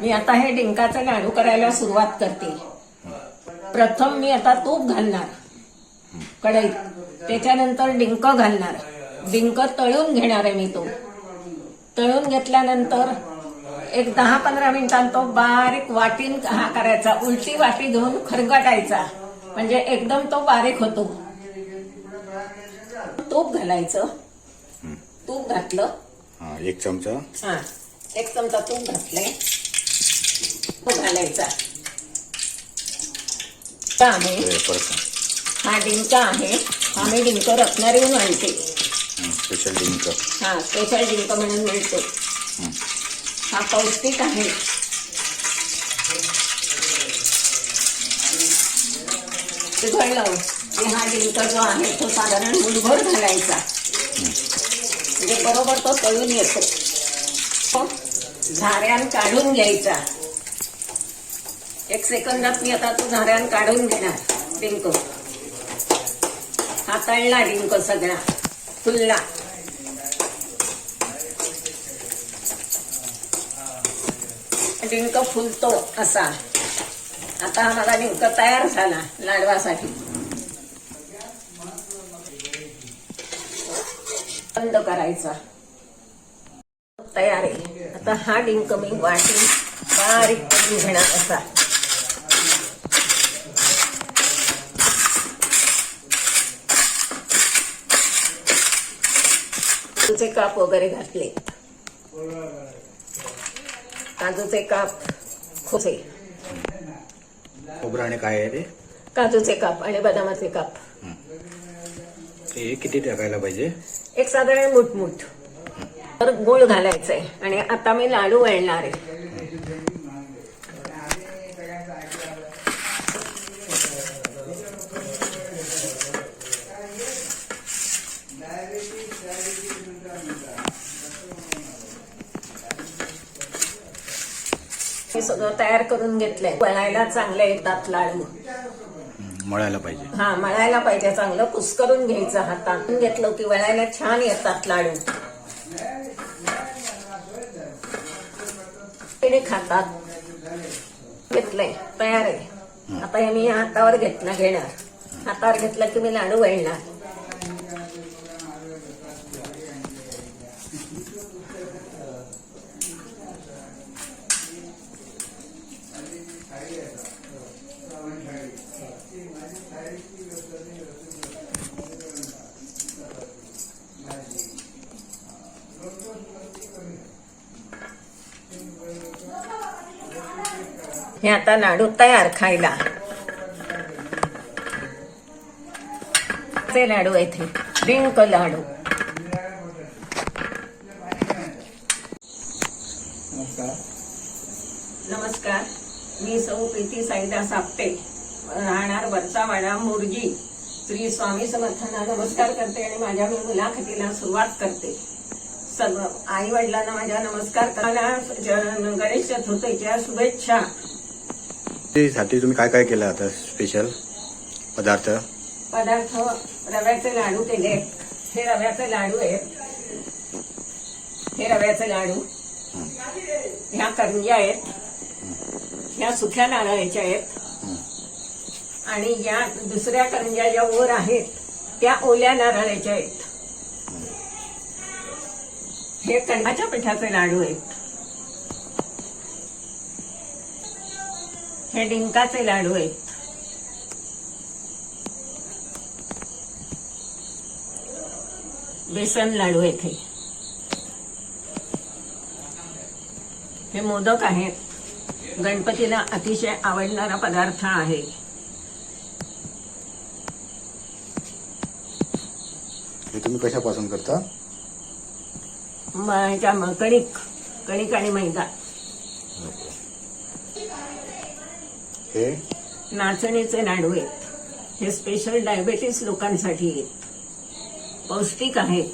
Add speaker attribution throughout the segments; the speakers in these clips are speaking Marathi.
Speaker 1: मी आता हे डिंकाचे लाडू करायला सुरुवात करते. प्रथम मी आता तूप घालणार. कढईत. त्याच्यानंतर डिंक घालणार. डिंक तळून घेणार आहे मी तो तळून घेतल्यानंतर एक दहा पंधरा मिनिटांत तो बारीक वाटीन हा करायचा. उलटी वाटी घेऊन खरगटायचा. म्हणजे एकदम तो बारीक होतो. तूप घालायचं. तूप घातलं.
Speaker 2: हा एक चमचा.
Speaker 1: हा एक चमचा तूप घातलंय. घालायचा. आहे.
Speaker 2: हे
Speaker 1: डिंका आहे. हा मी डिंक रत्नागिरीहून आणते.
Speaker 2: हं, स्पेशल डिंक.
Speaker 1: हा स्पेशल डिंक म्हणून मिळतो.
Speaker 2: हं.
Speaker 1: पौष्टिक आहे. घडलं की हा डिंक जो आहे तो साधारण मुठभर घालायचा. म्हणजे बरोबर तो तळून येतो. झाऱ्यान काढून घ्यायचा. एक सेकंदात मी आता तो झाऱ्यान काढून घेणार डिंक. हा तळला डिंक सगळा फुलला. डिंक फुलतो असा. आता हा माझा डिंक तयार झाला लाडवासाठी. बंद करायचा. तयार आहे. आता हा डिंक मी वाटून बारीक करून घेणार असा. काजूचे काप वगैरे घातले. काजूचे काप खोसे
Speaker 2: खोबरं आणि काय आहे ते?
Speaker 1: काजूचे काप आणि बदामाचे काप.
Speaker 2: हे किती टाकायला पाहिजे?
Speaker 1: एक साधारण मुठमुठ. तर गुळ घालायचंय. आणि आता मी लाडू वळणार आहे. हे सगळं तयार करून घेतलंय. वळायला चांगले येतात लाडू
Speaker 2: हं, मळायला पाहिजे.
Speaker 1: हा मळायला पाहिजे चांगलं कुस्करून घ्यायचं हातात. घेतलं की वळायला छान येतात लाडू. खातात. घेतलंय तयार आहे. आता हे मी हातावर घेतलं घेणार. हातावर घेतलं की मी लाडू वळणार. हे आता लाडू तयार खायला. ते लाडू हे डिंक लाडू. नमस्कार. मी सौ प्रीती साईदा सापटे राहणार वरचावाडा मोरजी श्री स्वामी समर्थांना नमस्कार करते आणि माझ्या मी मुलाखतीला सुरुवात करते. सर्व आई वडिलांना माझ्या नमस्कार करायला गणेश चतुर्थीच्या शुभेच्छा.
Speaker 2: साठी तुम्ही काय काय केलं आता स्पेशल पदार्थ?
Speaker 1: पदार्थ रव्याचे लाडू केले. हे रव्याचे लाडू आहेत. हे रव्याचे लाडू. ह्या करंज्या आहेत. ह्या सुक्या नारळाच्या आहेत. आणि या दुसऱ्या करंज्या ज्या वर आहेत त्या ओल्या नारळाच्या आहेत. हे कणाच्या पिठाचे लाडू आहेत. हे डिंकाचे लाडू आहेत. बेसन लाडू आहेत हे. हे मोदक आहेत. गणपतीला अतिशय आवडणारा पदार्थ आहे.
Speaker 2: हे तुम्ही कशापासून करता?
Speaker 1: ह्याच्या कणिक. कणिक आणि मैदा.
Speaker 2: हे?
Speaker 1: नाचणीचे लाडू आहेत. हे स्पेशल डायबेटीस लोकांसाठी आहेत. पौष्टिक आहेत.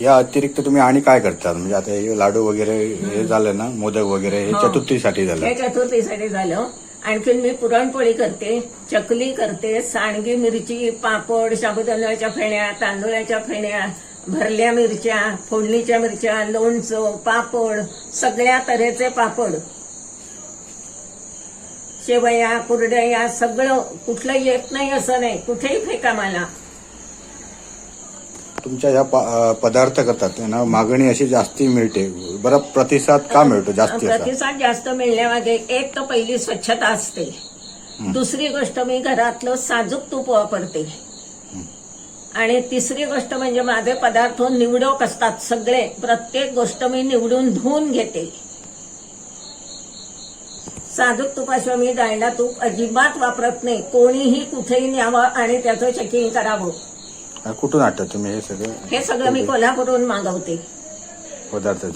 Speaker 2: या अतिरिक्त तुम्ही आणि काय करता? म्हणजे आता हे लाडू वगैरे हे झालं ना मोदक वगैरे हे
Speaker 1: हो.
Speaker 2: चतुर्थीसाठी झालं.
Speaker 1: हे चतुर्थीसाठी झालं. आणखीन मी पुरणपोळी करते चकली करते सांडगी मिरची पापड साबुदाण्याच्या फेण्या तांदूळाच्या फेण्या भरल्या मिरच्या फोडणीच्या मिरच्या लोणचं पापड सगळ्या तऱ्हेचे पापड. शेवया कुरडया सगळं कुठलं येत नाही असं नाही. कुठेही फेका मला.
Speaker 2: तुमच्या ह्या पदार्थ करतात ना मागणी अशी जास्ती मिळते. बरं प्रतिसाद का मिळतो जास्ती
Speaker 1: प्रतिसाद जास्त मिळण्यामागे एक तर पहिली स्वच्छता असते. दुसरी गोष्ट मी घरातलं साजूक तूप वापरते. आणि तिसरी गोष्ट म्हणजे माझे पदार्थ निवडक असतात सगळे. प्रत्येक गोष्ट मी निवडून धुवून घेते. साजूक तुपाशिवाय मी डाळडा तूप अजिबात वापरत नाही. कोणीही कुठेही न्यावं आणि त्याचं चेकिंग करावं.
Speaker 2: कुठून तुम्ही हे सगळे?
Speaker 1: हे सगळं मी कोल्हापूरहून मागवते.
Speaker 2: पदार्थाचे.